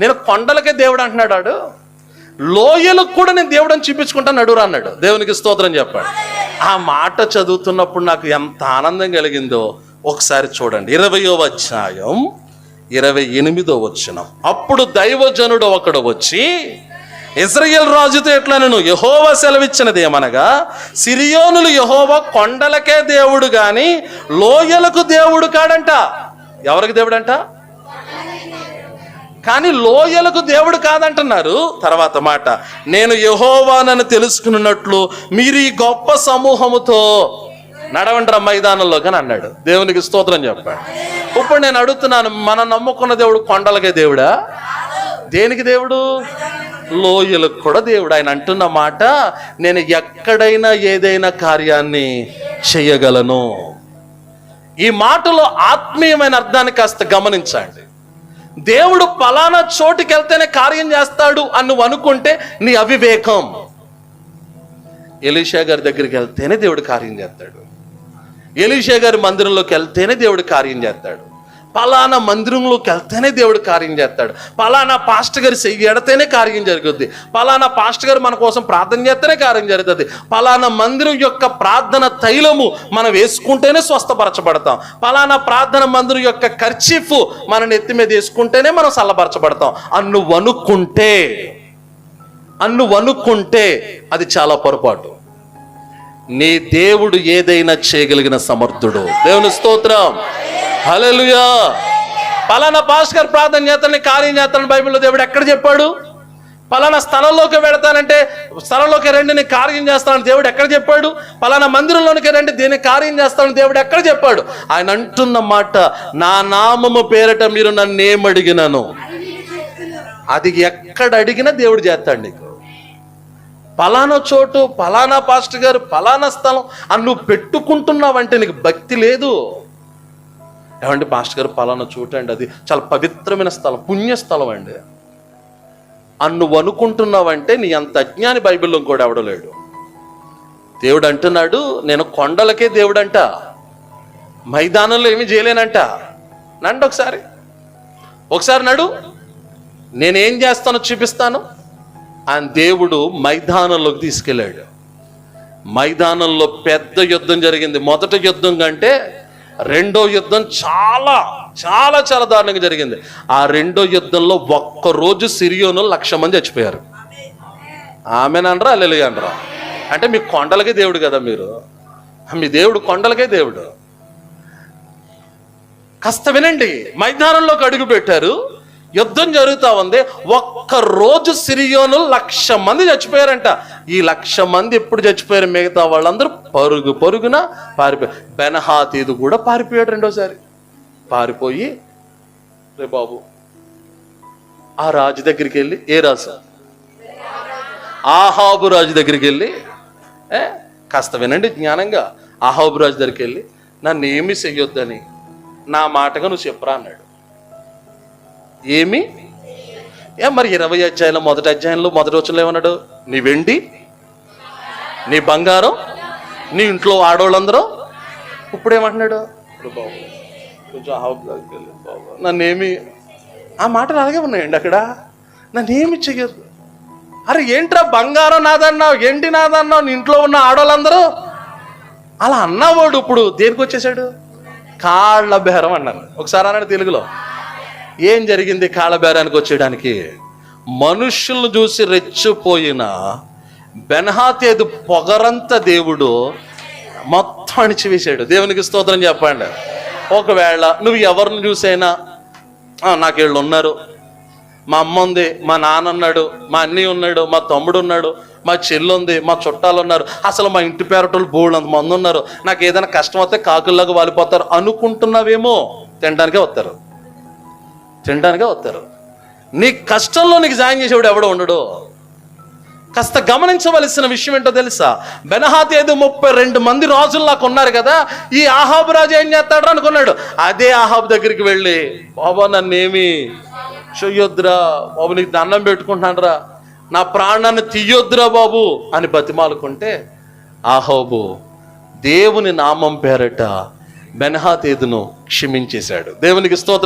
నేను కొండలకే దేవుడు అంటున్నాడు ఆడు లోయలకు కూడా నేను దేవుడని చూపించుకుంటాను నడురా అన్నాడు. దేవునికి స్తోత్రం చెప్పాడు. ఆ మాట చదువుతున్నప్పుడు నాకు ఎంత ఆనందం కలిగిందో ఒకసారి చూడండి. ఇరవయో అధ్యాయం ఇరవై ఎనిమిదో వచ్చిన అప్పుడు దైవజనుడు ఒకడు వచ్చి ఇజ్రాయెల్ రాజుతో ఎట్లా నేను యహోవా సెలవిచ్చినది ఏమనగా సిరియోనులు యహోవా కొండలకే దేవుడు కానీ లోయలకు దేవుడు కాడంట. ఎవరికి దేవుడంట? కానీ లోయలకు దేవుడు కాదంటున్నారు. తర్వాత మాట నేను యహోవానని తెలుసుకున్నట్లు మీరు ఈ గొప్ప సమూహముతో నడవండ్ర మైదానంలో కానీ అన్నాడు. దేవునికి స్తోత్రం చెప్పాడు. ఇప్పుడు నేను అడుగుతున్నాను మనం నమ్ముకున్న దేవుడు కొండలకే దేవుడా? దేనికి దేవుడు? లోయలకు కూడా దేవుడు. ఆయన అంటున్న మాట నేను ఎక్కడైనా ఏదైనా కార్యాన్ని చేయగలను. ఈ మాటలో ఆత్మీయమైన అర్థాన్ని కాస్త గమనించండి. దేవుడు పలానా చోటుకి వెళ్తేనే కార్యం చేస్తాడు అని నువ్వు అనుకుంటే నీ అవివేకం. ఎలీషా గారి దగ్గరికి వెళ్తేనే దేవుడు కార్యం చేస్తాడు. ఎలీషా గారి మందిరంలోకి వెళ్తేనే దేవుడు కార్యం చేస్తాడు. పలానా మందిరంలోకి వెళ్తేనే దేవుడు కార్యం చేస్తాడు. పలానా పాస్ట్ గారి ఎడితేనే కార్యం జరుగుద్ది. పలానా పాస్ట్ గారు మన కోసం ప్రార్థన చేస్తేనే కార్యం జరుగుతుంది పలానా మందిరం యొక్క ప్రార్థన తైలము మనం వేసుకుంటేనే స్వస్థపరచబడతాం. పలానా ప్రార్థన మందిరం యొక్క ఖర్చీఫ్ మన నెత్తి మీద వేసుకుంటేనే మనం చల్లపరచబడతాం అన్ను వనుక్కుంటే అన్ను వనుక్కుంటే అది చాలా పొరపాటు. నీ దేవుడు ఏదైనా చేయగలిగిన సమర్థుడు. దేవుని స్తోత్రం. హలలుయా పలానా పాస్ గారు ప్రార్థన చేతని కార్యం చేస్తానని బైబిల్లో దేవుడు ఎక్కడ చెప్పాడు? పలానా స్థలంలోకి వెళతానంటే స్థలంలోకి రండి నేను కార్యం చేస్తానని దేవుడు ఎక్కడ చెప్పాడు? పలానా మందిరంలోనికి రండి దీన్ని కార్యం చేస్తానని దేవుడు ఎక్కడ చెప్పాడు? ఆయన అంటున్న మాట నా నామము పేరట మీరు నన్ను ఏమడిగినను అది ఎక్కడ అడిగినా దేవుడు చేస్తాడు నీకు. పలానా చోటు పలానా పాస్టర్ గారు పలానా స్థలం అని నువ్వు పెట్టుకుంటున్నావంటే నీకు భక్తి లేదు. ఏమండి? పాస్టర్ గారు పలానా చోటు అండి అది. చాలా పవిత్రమైన స్థలం పుణ్యస్థలం అండి అని నువ్వు అనుకుంటున్నావంటే నీ అంత అజ్ఞాని బైబిల్లో కూడా ఎవడలేడు దేవుడు అంటున్నాడు నేను కొండలకే దేవుడంట మైదానంలో ఏమీ చేయలేనంట. నండి ఒకసారి. ఒకసారి నడు. నేనేం చేస్తానో చూపిస్తాను. ఆయన దేవుడు మైదానంలోకి తీసుకెళ్ళాడు. మైదానంలో పెద్ద యుద్ధం జరిగింది. మొదటి యుద్ధం కంటే రెండో యుద్ధం చాలా చాలా చాలా దారుణంగా జరిగింది. ఆ రెండో యుద్ధంలో ఒక్క రోజు సిరియోను లక్ష మంది చచ్చిపోయారు. ఆమెనరా అల్లెలు అనరా? అంటే మీ కొండలకే దేవుడు కదా మీరు. మీ దేవుడు కొండలకే దేవుడు. కాస్త వినండి. మైదానంలోకి అడుగు పెట్టారు. యుద్ధం జరుగుతా ఉంది. ఒక్క రోజు సిరియోను లక్ష మంది చచ్చిపోయారంట. ఈ లక్ష మంది ఎప్పుడు చచ్చిపోయారు మిగతా వాళ్ళందరూ? పరుగు పరుగున పారిపోయారు బెనహాతీదు కూడా పారిపోయాడు రెండోసారి. పారిపోయి రే బాబు ఆ రాజు దగ్గరికి వెళ్ళి ఏ రాజు? ఆహాబు రాజు దగ్గరికి వెళ్ళి ఏ? కాస్త వినండి జ్ఞానంగా. ఆహాబు రాజు దగ్గరికి వెళ్ళి నన్ను ఏమి చెయ్యొద్దని నా మాటగా నువ్వు చెప్పరా అన్నాడు. ఏమి? ఏ మరి ఇరవై అధ్యాయంలో మొదటి అధ్యాయంలో మొదటి వచ్చిన ఏమన్నాడు? నీ వెండి నీ బంగారం నీ ఇంట్లో ఆడవాళ్ళందరూ? ఇప్పుడు ఏమంటున్నాడు? "ఇప్పుడు బాబు కొంచెం బాబు. నన్నేమి ఆ మాటలు అలాగే ఉన్నాయండి అక్కడ. నన్నేమి చెయ్యొద్దు అరే ఏంట్రా బంగారం నాదన్నావు ఎండి నాదన్నావు నీ ఇంట్లో ఉన్న ఆడవాళ్ళందరూ? అలా అన్నవాడు ఇప్పుడు దేనికి వచ్చేసాడు? కాళ్ళ బేరం అన్నాను ఒకసారి అన్నాడు తెలుగులో. ఏం జరిగింది కాళ్ళబేరానికి వచ్చేయడానికి? మనుషులను చూసి రెచ్చిపోయిన బెనహాతేదు పొగరంత దేవుడు మొత్తం అణిచివేశాడు. దేవునికి స్తోత్రం చెప్పండి. ఒకవేళ నువ్వు ఎవరిని చూసైనా నాకు వీళ్ళు ఉన్నారు. మా అమ్మ ఉంది మా నాన్న ఉన్నాడు మా అన్నయ్య ఉన్నాడు మా తమ్ముడు ఉన్నాడు మా చెల్లు ఉంది మా చుట్టాలు ఉన్నారు. అసలు మా ఇంటి పేరటోళ్ళు బోళ్ళు అంత మంది ఉన్నారు. నాకు ఏదైనా కష్టం వస్తే కాకుల్లాగా వాలిపోతారు అనుకుంటున్నావేమో తినడానికే వస్తారు. తినడానికే వస్తారు. నీ కష్టంలో నీకు జాయిన్ చేసేవాడు ఎవడో ఉండడు. కాస్త గమనించవలసిన విషయం ఏంటో తెలుసా? బెనహాతి ఏదో ముప్పై రెండు మంది రాజులు నాకు ఉన్నారు కదా ఈ ఆహాబు రాజు ఏం చేస్తాడు అనుకున్నాడు. అదే ఆహాబు దగ్గరికి వెళ్ళి బాబా నన్నేమి చెయ్యొద్దురా బాబు నీకు దండం పెట్టుకుంటున్నానురా. నా ప్రాణాన్ని తీయొద్దురా బాబు అని బతిమాలుకుంటే ఆహాబు దేవుని నామం పేరట బెనహాతేదును క్షమించేశాడు. దేవునికి స్తోత్రం